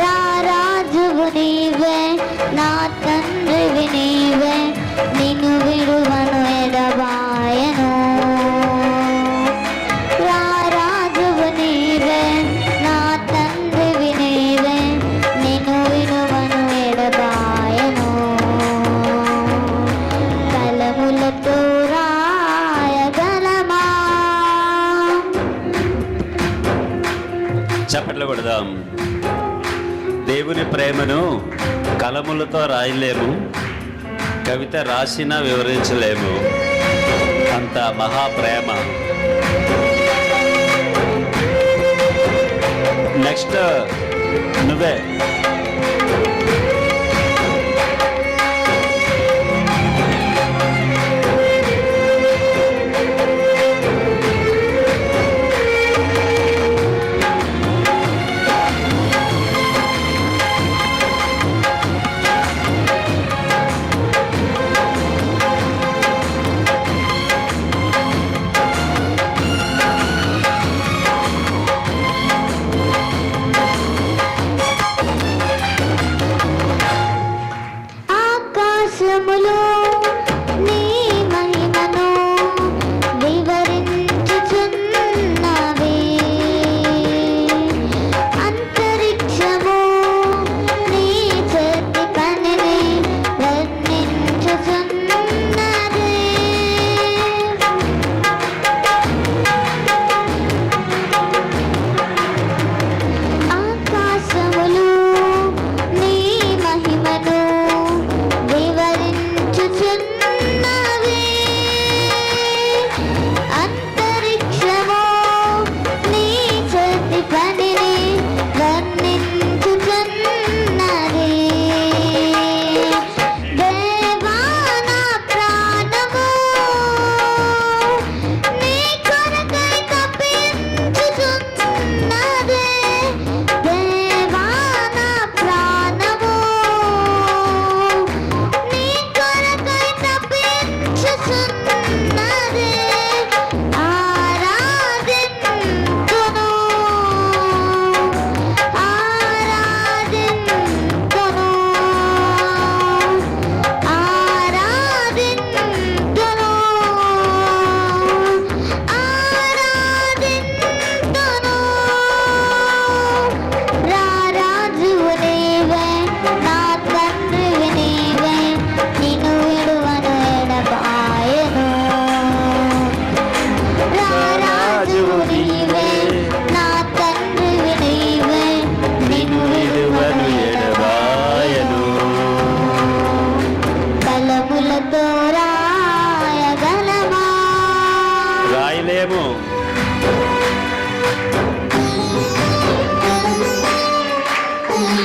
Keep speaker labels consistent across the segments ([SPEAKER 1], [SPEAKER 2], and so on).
[SPEAKER 1] రాజువు నీవే నా
[SPEAKER 2] దేవుని ప్రేమను కలములతో రాయలేము కవిత రాసినా వివరించలేము. అంత మహాప్రేమ నెక్స్ట్ నువ్వే.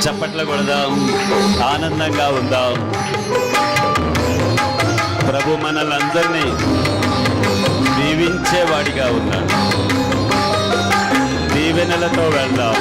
[SPEAKER 2] చప్పట్లు కొడదాం. ఆనందంగా ఉందాం. ప్రభు మనల్ని అందరినీ దీవించేవాడిగా ఉన్నాడు. దీవెనలతో వెళ్దాం.